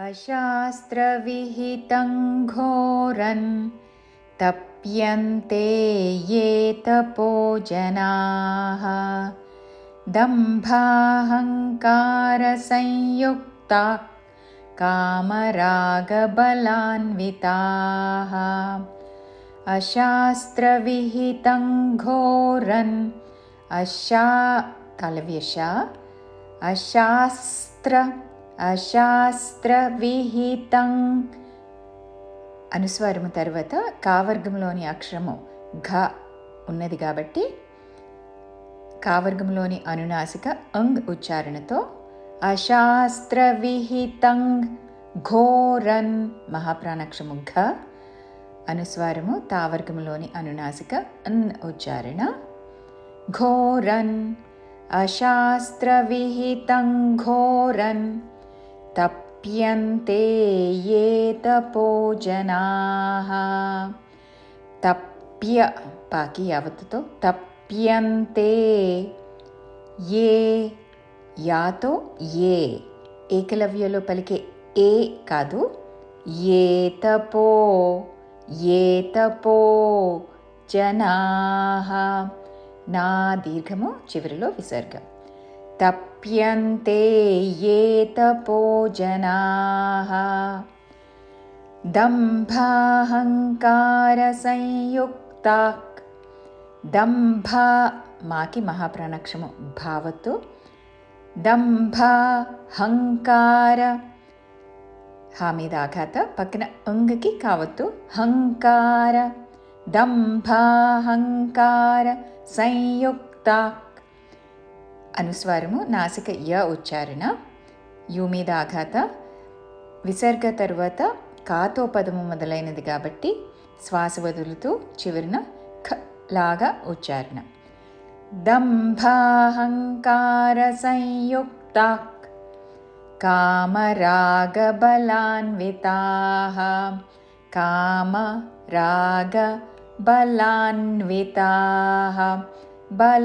अशास्त्रविहितं घोरन् तप्यन्ते ये तपो जनाः दम्भाहङ्कारसंयुक्ता कामरागबलान्विताः अशास्त्रविहितं घोरन् अशा तलव्यशा अशास्त्र అశాస్త్రవిహితం అనుస్వారము తర్వాత కావర్గంలోని అక్షరము ఘ ఉన్నది కాబట్టి కావర్గంలోని అనునాసిక అంగ్ ఉచ్చారణతో విహితం ఘోరన్ మహాప్రాణాక్షము ఘ అనుస్వారము తావర్గంలోని అనునాసిక అన్ ఉచ్చారణ ఘోరన్ అశాస్త్రవిహితం ఘోరన్ तप्यन्ते ये तपोजनाः तप्य पाकि यावत्तो तप्यन्ते ఏ యాతో ఏ ఏకలవ్యలో పలికే ఏ కాదు ఏ తపో ఏ తపో జనా నా దీర్ఘము చివరిలో విసర్గం तप्यन्ते ये तपोजनाः दम्भाहङ्कारसंयुक्ता दम्भा माकि महाप्राणक्षमो भावतु दम्भा हङ्कार हामिदाघात पक्न अङ्गकि कावतु हङ्कार दम्भाहङ्कार संयुक्ता అనుస్వారము నాసిక య ఉచ్చారణ యు మీద ఆఘాత విసర్గ తర్వాత కాతో పదము మొదలైనది కాబట్టి శ్వాస వదులుతూ చివరిన ఖ లాగా ఉచ్చారణ దంభాహంకార సంయుక్త కామరాగబలాన్వితా కామ రాగ బలాన్వితా बलान्विताः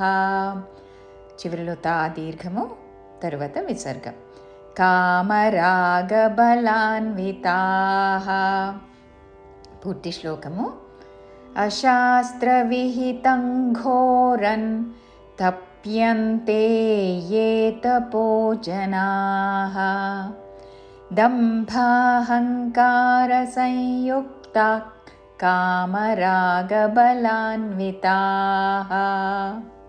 लान्विताः चिविलुतादीर्घमु तरुत् विसर्गं कामरागबलान्विताः पूर्तिश्लोकमु अशास्त्रविहितं घोरन् तप्यन्ते येतपोजनाः दम्भाहङ्कारसंयुक्ता कामरागबलान्विताः